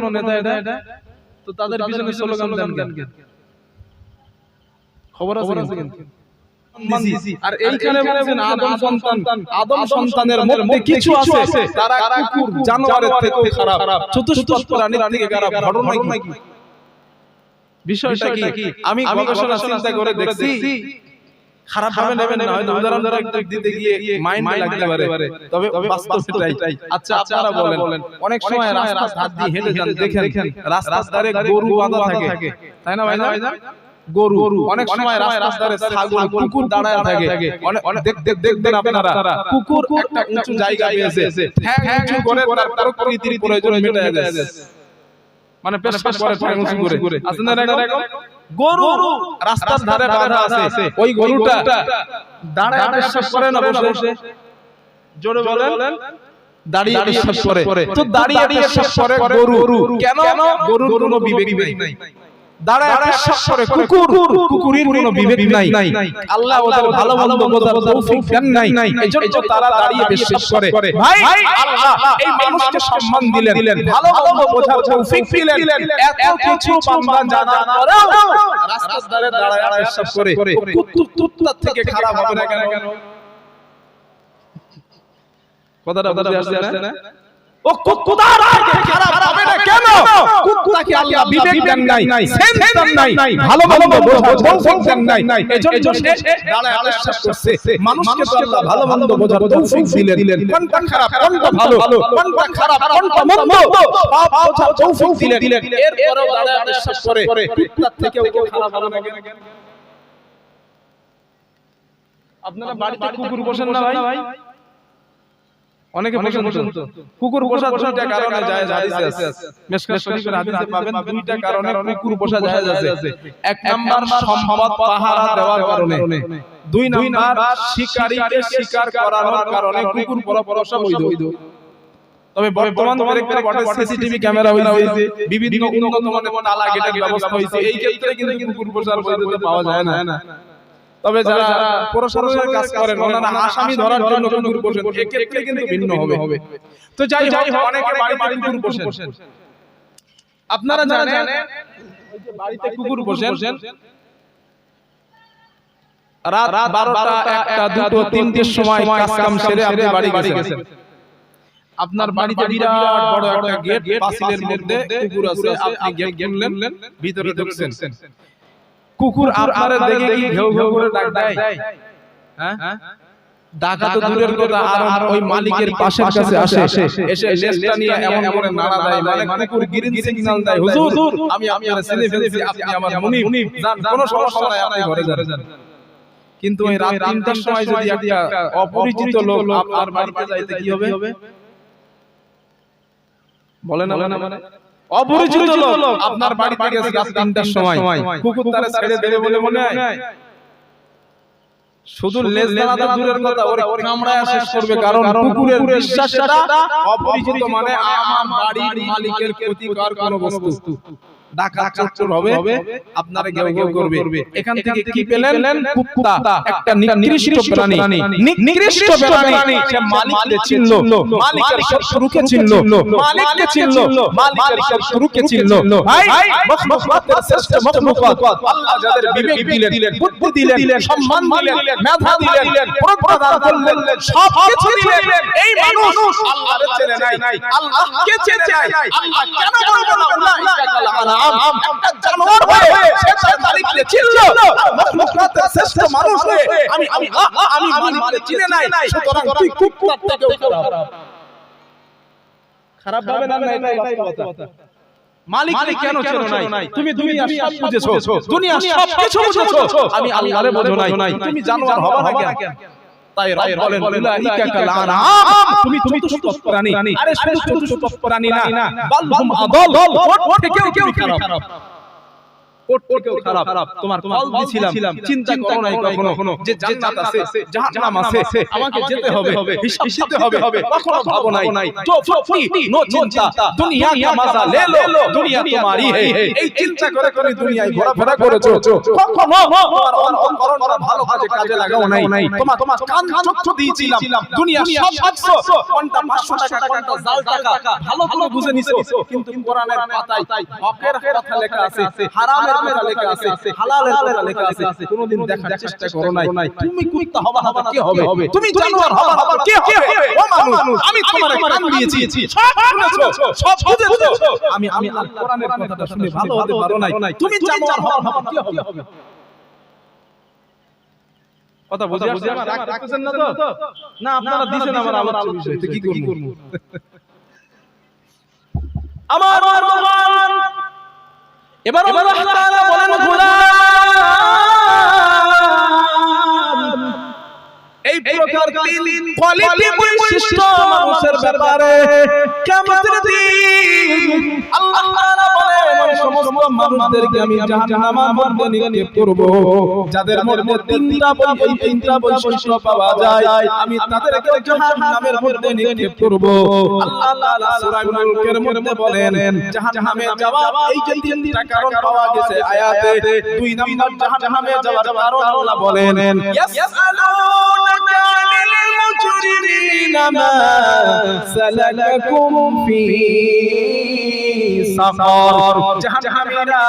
কোনো নেতা এটা? তো তাদের পিছনে স্লোগান দেন কেন? খবর আছে কিন্তু। আর এইখানে বলছেন আদম সন্তান। আদম সন্তানের মধ্যে কিছু আছে। তারা কুকুর। জানোয়ারের থেকে খারাপ। চতুষ্পদ প্রাণীর থেকে খারাপ। ঘটনা কি? বিষয়টা কি? আমি গবেষণা চিন্তা করে দেখছি। খারাপ ভাবে নেবেন না হয়তো উদাহরণ দ্বারা একটু দিতে গিয়ে মাইন্ড লাগতে পারে। তবে বাস্তব সেটাই আচ্ছা আপনারা বলেন। অনেক সময় রাস্তার ধার দিয়ে হেঁটে যান দেখেন। রাস্তার ধারে গরু বাঁধা থাকে। তাই না ভাই না গরু। অনেক সময় রাস্তার ছাগল কুকুর দাঁড়ায় থাকে। অনেক দেখ দেখ দেখবেন আপনারা। কুকুর একটা উঁচু জায়গা পেয়েছে হ্যাঁ হ্যাঁ করে তার প্রকৃতির প্রয়োজন মেটায় যাচ্ছে মানে পেশাব করে ঠ্যাং উঁচু করে। আছেন না এরকম? গরু রাস্তার ধারে বাঁধা আছে। ওই গরুটা দাঁড়ায় পেশাব করে না বসে। জোরে বলেন। দাঁড়িয়ে পেশাব করে। তো দাঁড়িয়ে পেশাব করে গরু। কেন? গরুর কোনো বিবেক নাই। দাঁড়ায় পেশাব করে কুকুর কুকুরের কোনো বিবেক নাই। আল্লাহ ওদের ভালো মন্দ বোঝার তৌফিক দেন নাই। এজন্য তারা দাঁড়িয়ে পেশাব করে। ভাই আল্লাহ এই মানুষকে সম্মান দিলেন। ভালো মন্দ বোঝার তৌফিক দিলেন। এত কিছু বান্দা জানার পরেও রাস্তার ধারে দাঁড়ায় পেশাব করে। কুত্তু তুত্তার থেকে খারাপ হবে না কেন? কথাটা বুঝে আসছে না? ও কুত্তার খারাপ হবে না কেন? কুত্তাকে আল্লাহ বিবেক দেন নাই? সেন্স দেন নাই? ভালো ভালো বোঝার তৌফিক দেন নাই। এজন্য সে দাঁড়ায় আলাপ করছে। মানুষকে তো আল্লাহ ভালো মন্দ বোঝার তৌফিক দিলেন। কোনটা খারাপ কোনটা ভালো? কোনটা খারাপ কোনটা মন্দ? সব বোঝার তৌফিক দিলেন। এরপরেও দাঁড়ায় আলাপ করে। কুত্তার থেকেও কেউ খারাপ হবে না কেন? আপনারা বাড়িতে কুকুর পোষেন না ভাই? অনেকে পোষেন তো কুকুর পোষা দুইটা কারণে যায় হাদিসে আছে মিশকাত শরীফের হাদিসে পাবেন দুইটা কারণে কুকুর পোষা যায় আছে এক নাম্বার সম্পদ পাহারা দেওয়ার কারণে। দুই নাম্বার শিকারীকে শিকার করানোর কারণে কুকুর পরা পোষা বৈধ। তবে বর্তমান প্রেক্ষাপটে সিসিটিভি ক্যামেরা হইছে বিভিন্ন উন্নত মানের তালা গেটের ব্যবস্থা হইছে। এই ক্ষেত্রে কিন্তু কুকুর পোষার বৈধতা পাওয়া যায় না। তবে যারা প্রশাসনের কাজ করেন ওনারা আসামি ধরার জন্য কুকুর পোষেন এক্ষেত্রে কিন্তু ভিন্ন হবে। তো যাই হোক অনেকে বাড়িতে কুকুর পোষেন আপনারা জানেন ওই যে বাড়িতে কুকুর পোষেন রাত বারোটা একটা দুটো তিনটের সময় কাজ কাম সেরে আপনি বাড়ি গেছেন। আপনার বাড়িতে বিরাট বড় একটা গেট পাঁচিলের মধ্যে কুকুর আছে। আপনি গেট কিনলেন ভিতরে ঢুকছেন। কুকুর আপনার দেখে কি ঘেউ ঘেউ করে ডাক দেয়। হ্যাঁ? ডাকা তো দূরের কথা আর ওই মালিকের পাশের কাছে আসে এসে লেজটা নিয়ে এমন করে নাড়া দেয় মানে কুকুর গ্রিন সিগন্যাল দেয় হুজুর আমি আপনার ছেলে ফেলেছি আপনি আমার যান কোনো সমস্যা নাই আপনি ঘরে যান। কিন্তু ওই রাত তিনটার সময় যদি একটা অপরিচিত লোক আপনার বাড়িতে যাইতে কি হবে? বলে না মানে অপরিচিত লোক আপনার বাড়িতে গেছে রাত তিনটার সময়। কুকুর তারে ছেড়ে দেবে বলে মনে হয়। শুধু লেজ দাঁড়াতে দূরের কথা ওরে কামড়ায় শেষ করবে কারণ কুকুরের বিশ্বাসটা অপরিচিত মানে আমার বাড়ির মালিকের ক্ষতিকর কোনো বস্তু। ডাকাত চোর হবে আপনারা গেউ গেউ করবে। এখান থেকে কি পেলেন? কুত্তা। একটা নিকৃষ্ট প্রাণী। নিকৃষ্ট প্রাণী। সে মালিককে চিনলো মালিকের শত্রুকে চিনলো মালিককে চিনলো মালিকের শত্রুকে চিনলো ভাই মখলুকাতের শ্রেষ্ঠ মখলুকাত আল্লাহ যাদের বিবেক দিলেন বুদ্ধি দিলেন সম্মান দিলেন মেধা দিলেন প্রজ্ঞা করলেন সব কিছু দিলেন। এই মানুষ আল্লাহর চেনে নাই আল্লাহকে চেনে নাই। আল্লাহ কেন বলব না উলাইকা কাল আনাম একটা জানোয়ার হয়ে সে তার মালিককে চিনলো। মখলুকাতের শ্রেষ্ঠ মানুষ হয়ে আমি আল্লাহ আমি মালিককে চিনে নাই। সুতরাং তুই কুকুর থেকেও খারাপ। খারাপ ভাবে না না এটাই বাস্তবতা মালিক কেন চেনো নাই? তুমি দুনিয়া সব বুঝেছ। দুনিয়া সব কিছু বুঝেছ। আমি আল্লাহরে বোঝো নাই। তুমি জানোয়ার হবা না কেন তাই বলেন উলাইকা কাল আনাম তুমি তুমি চতুষ্পদ প্রাণী আরে শুধু চতুষ্পদ প্রাণী না বাল হুম আদল ওর থেকেও তুমি খারাপ কোট খারাপ তোমার কল দিছিলাম চিন্তা করো নাই কখনো যে জান্নাত আছে জাহান্নাম আছে আমাকে যেতে হবে হিসাব দিতে হবে কখনো ভাবো নাই তো ফি নো চিন্তা দুনিয়া কা মজা লে লো দুনিয়া তোমারই হে এই চিন্তা করে করে দুনিয়ায় ঘোরাফেরা করেছ কখনো তোমার অন্তরটা ভালো কাজে কাজে লাগাও নাই তোমার তোমার কান চক্ষু দিয়েছিলাম দুনিয়া সব পাচ্ছো কোনটা 500 টাকা কোনটা জাল টাকা ভালো করে বুঝে নিছো কিন্তু কোরআনের পাতায় হকের কথা লেখা আছে হারামের কথা লেখা আছে হালালের কথা লেখা আছে কোনোদিন দেখার চেষ্টা করো নাই। তুমি কুত্তা হবা হবা কি হবে? তুমি জানোয়ার হবা হবা কি হবে? ও মানুষ আমি তোমার কান দিয়েছি। সব শুনেছো সব বুঝেছ? আমি আমি আল কোরআনের কথাটা শুনে ভালো হতে পারো নাই তুমি জানোয়ার হবা? হবা? কি হবে? কথা বুঝে আসছে আমার? রাগ করতেছেন না তো? না আপনারা দিছেন আমার আলোচ্য বিষয় তো কি করব? আমার ভগবান এবার আল্লাহ তাআলা বলেন গোলাম প্রকার তিন কোয়ালিটি বৈশিষ্ট্য মানুষের ব্যাপারে কিয়ামতের দিন আল্লাহ তাআলা বলেন ওই সমস্ত মানুষদেরকে আমি জাহান্নামের মধ্যে নিক্ষেপ করব। যাদের মধ্যে তিনটা এই তিনটা বৈশিষ্ট্য পাওয়া যায় আমি তাদেরকে জাহান্নামের মধ্যে নিক্ষেপ করব। আল্লাহ তাআলা সূরা মুলকের মধ্যে বলেন জাহান্নামে যাওয়া এই যে তিনটা কারণ পাওয়া গেছে আয়াতে দুই নাম্বার জাহান্নামে যাওয়ার কারণ আল্লাহ বলেন للمجرمين ما سلككم فيه. সাফর জাহান্নামীরা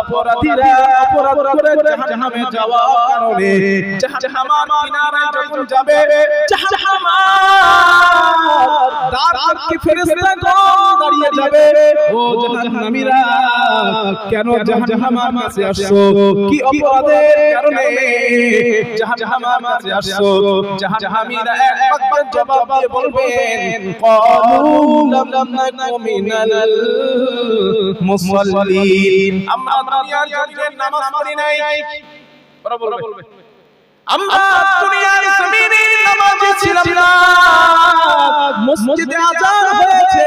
অপরাধীরা অপরাধ করে জাহান্নামে যাওয়ার কারণে জাহান্নামার কিনারায় যখন যাবে জাহান্নামার দ্বার থেকে ফেরেশতাগণ দাঁড়িয়ে যাবে। ও জাহান্নামীরা কেন জাহান্নামার কাছে আসছো? কি অপরাধের কারণে জাহান্নামার কাছে আসছো? জাহান্নামীরা এক বাক্যে জবাব দিয়ে বলবেন ক্বালু লাম নাকু মিনাল মুসাল্লিন। আমরা দুনিয়ার জমিনে নামাজ পড়ি নাই। বরাবর বলবে। আমরা দুনিয়ার জমিনে নামাজি ছিলাম না। মসজিদে আজান হয়েছে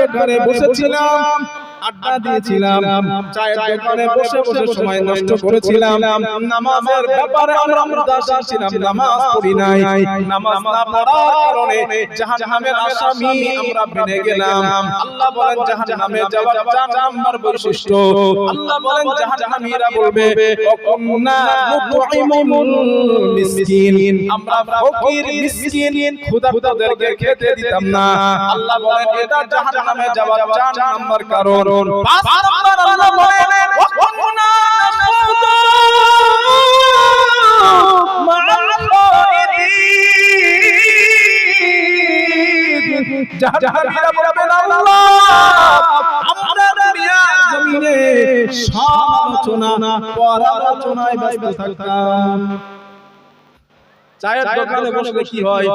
দোকানে বসেছিলাম। আড্ডা দিয়েছিলাম। চায়ের দোকানে বসে বসে সময় নষ্ট করেছিলাম। নামাজের ব্যাপারে আমরা ছিলাম। নামাজ পড়ি নাই। নামাজ না পড়ার কারণে জাহান্নামের আসামি আমরা বেনে গেলাম। আল্লাহ বলেন জাহান্নামে যাওয়ার চার নাম্বার বৈশিষ্ট্য। আল্লাহ বলেন জাহান্নামীরা বলবে অকুন্না মিসকিন। আমরা ফকির মিসকিন। ক্ষুধার্তদেরকে খেতে দিতাম না। আল্লাহ বলেন এটা জাহান্নামে যাওয়ার চার নাম্বার কারণ। থাকতাম। চায়ের দোকানে বসলে কি হয়?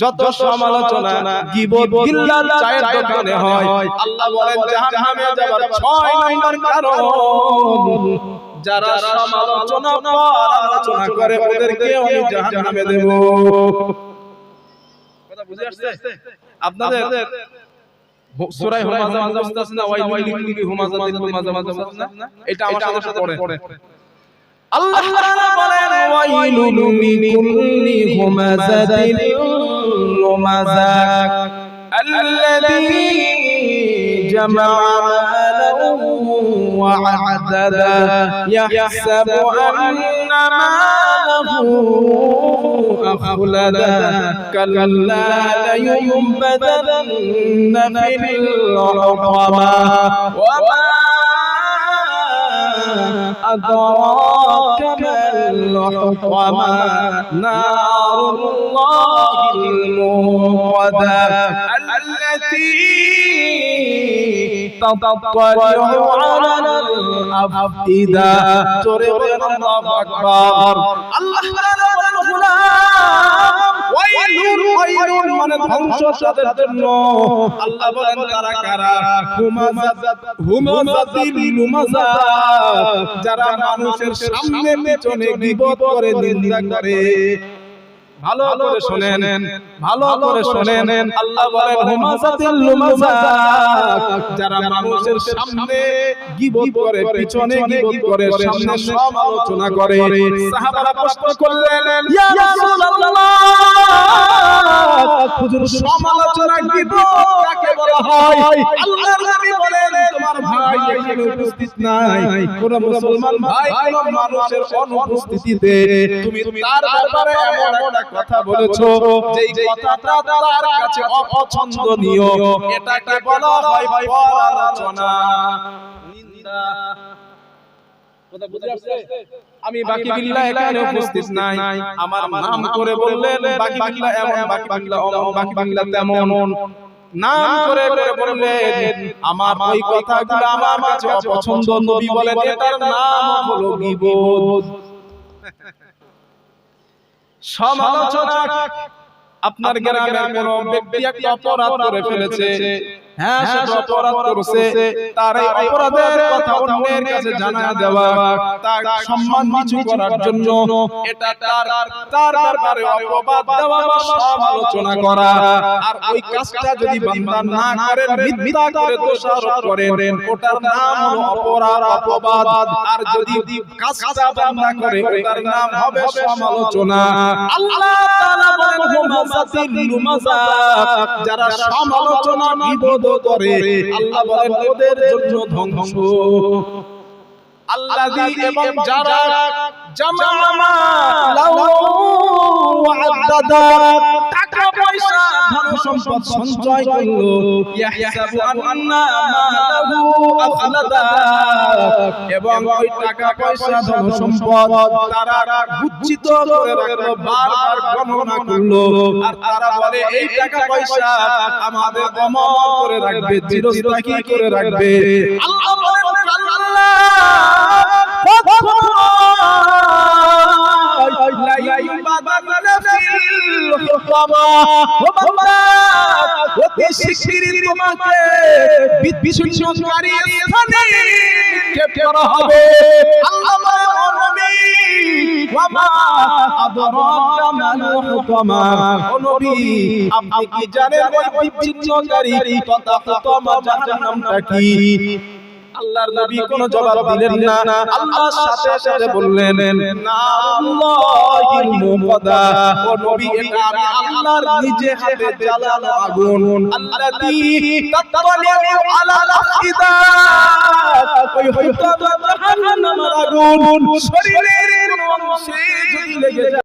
যত সমালোচনা গিবত গিল্লাত চায়ের দোকানে হয়। আল্লাহ বলেন জাহান্নামে যাবার ছয় নম্বর কারণ। যারা সমালোচনা পরালোচনা করে ওদেরকে আমি জাহান্নামে দেব কথা বুঝে আসছে? আপনাদের সূরা হুমাযা মুখস্থ আছে না ওয়াইলুল লিকুল্লি হুমাযাতিন লুমাযা মুখস্থ না এটা আমার সাথে পড়ে। আল্লাহ তাআলা বলেন ওয়াইলুল লিকুল্লি হুমাযাতিন লুমাযা الذي جمع ماله وعدده يحسب أن ماله أخلده كلا لينبذن في الحطمة وما أدراك ما الحطمة نار الله الموقدة التي تطلع على الأفئدة تريد الله أكبر الله تعالى মানে ধ্বংস তাদের জন্য। আল্লাহ বলেন, কারা লুমাজা যারা মানুষের সামনে পেছনে বিপদ করে, নিন্দা করে ভালো করে শোনেন। ভালো করে শোনেন। আল্লাহ বলেন হুমাজাতিল লুমাজা যারা মানুষের সামনে গীবত করে পিছনে গীবত করে সামনে সমালোচনা করে। সাহাবারা প্রশ্ন করলেন ইয়া রাসূলুল্লাহ! হুজুর সমালোচনা গীবত কাকে বলা হয়? আল্লাহর নবী বলেন তোমার ভাই এখানে উপস্থিত নাই। কোন মুসলমান ভাই কোন মানুষের অনুপস্থিতিতে তুমি তার ব্যাপারে এমন একটা কথা বলেছ যেই কথাটা তার কাছে অপছন্দনীয় এটাকে বলা হয় পরালোচনা। নিন্দা। কথা বুঝে আসছে? আমি বাকি বিল্লাহ এখানে উপস্থিত নাই। আমার নাম করে বললেন বাকি বিল্লাহ এমন বাকি অমন বাকি বিল্লাহ তেমন। নাম করে করে বললেন আমার ওই কথাগুলো আমার কাছে অপছন্দ নবী বলেন এটার নাম হলো গীবত। সমালোচনা আপনার গ্রামের কোন ব্যক্তি একটা অপরাধ করে ফেলেছে। হ্যাঁ সেটা অপরাধ করেছে। তার এই অপরাধের কথা অন্যের কাছে জানা দেওয়া তার সম্মান নিচু করার জন্য এটা তার তার ব্যাপারে অপবাদ দেওয়া বা সমালোচনা করা। আর ওই কাজটা যদি বান্দা না করেন মিথ্যা করে দোষারোপ করেন ওটার নাম হলো অপরাধ অপবাদ। আর যদি কাজটা বান্দা করে ওটার নাম হবে সমালোচনা। আল্লাহ তাআলা বলেন হুমাজাতিল লুমাজা যারা সমালোচনা বিবোধ করে। আল্লাহ বলেন ওদের জন্য ধ্বংস। আল্লাযী এবং যারা জামা লাউ আদাদা টাকা পয়সা ধন সম্পদ সঞ্চয় করল। ইয়াহসাবু আন্না মালাহু আখলাদা এবং ওই টাকা পয়সা ধন সম্পদ তারা গুচ্ছিত করে রাখল বারবার গণনা করল। আর তারা বলে এই টাকা পয়সা আমাদের অমর করে রাখবে চিরস্থায়ী করে রাখবে। আল্লাহ বলেন আল্লাহ তোমাকে বিচ্ছিন্নকারী স্থানে করা হবে আল্লাহ আদরাকা মাল হুতামা ও নবী আপনি কি জানেন ওই বিচ্ছিন্নকারী তথা হুতামা জাহান্নামটা কি আল্লাহর নবী কোনো জবাব দিলেন না। আল্লাহ সাথে সাথে বললেন না আল্লাহিল মুকাদা ও নবী এটা আমি আল্লাহর নিজে হাতে জ্বালানো আগুন। আল্লাযী তাতালিউ আলাল আফিদা। ওই হয়তো জাহান্নামের আগুন। শরীরের অংশে যদি লেগে যায়।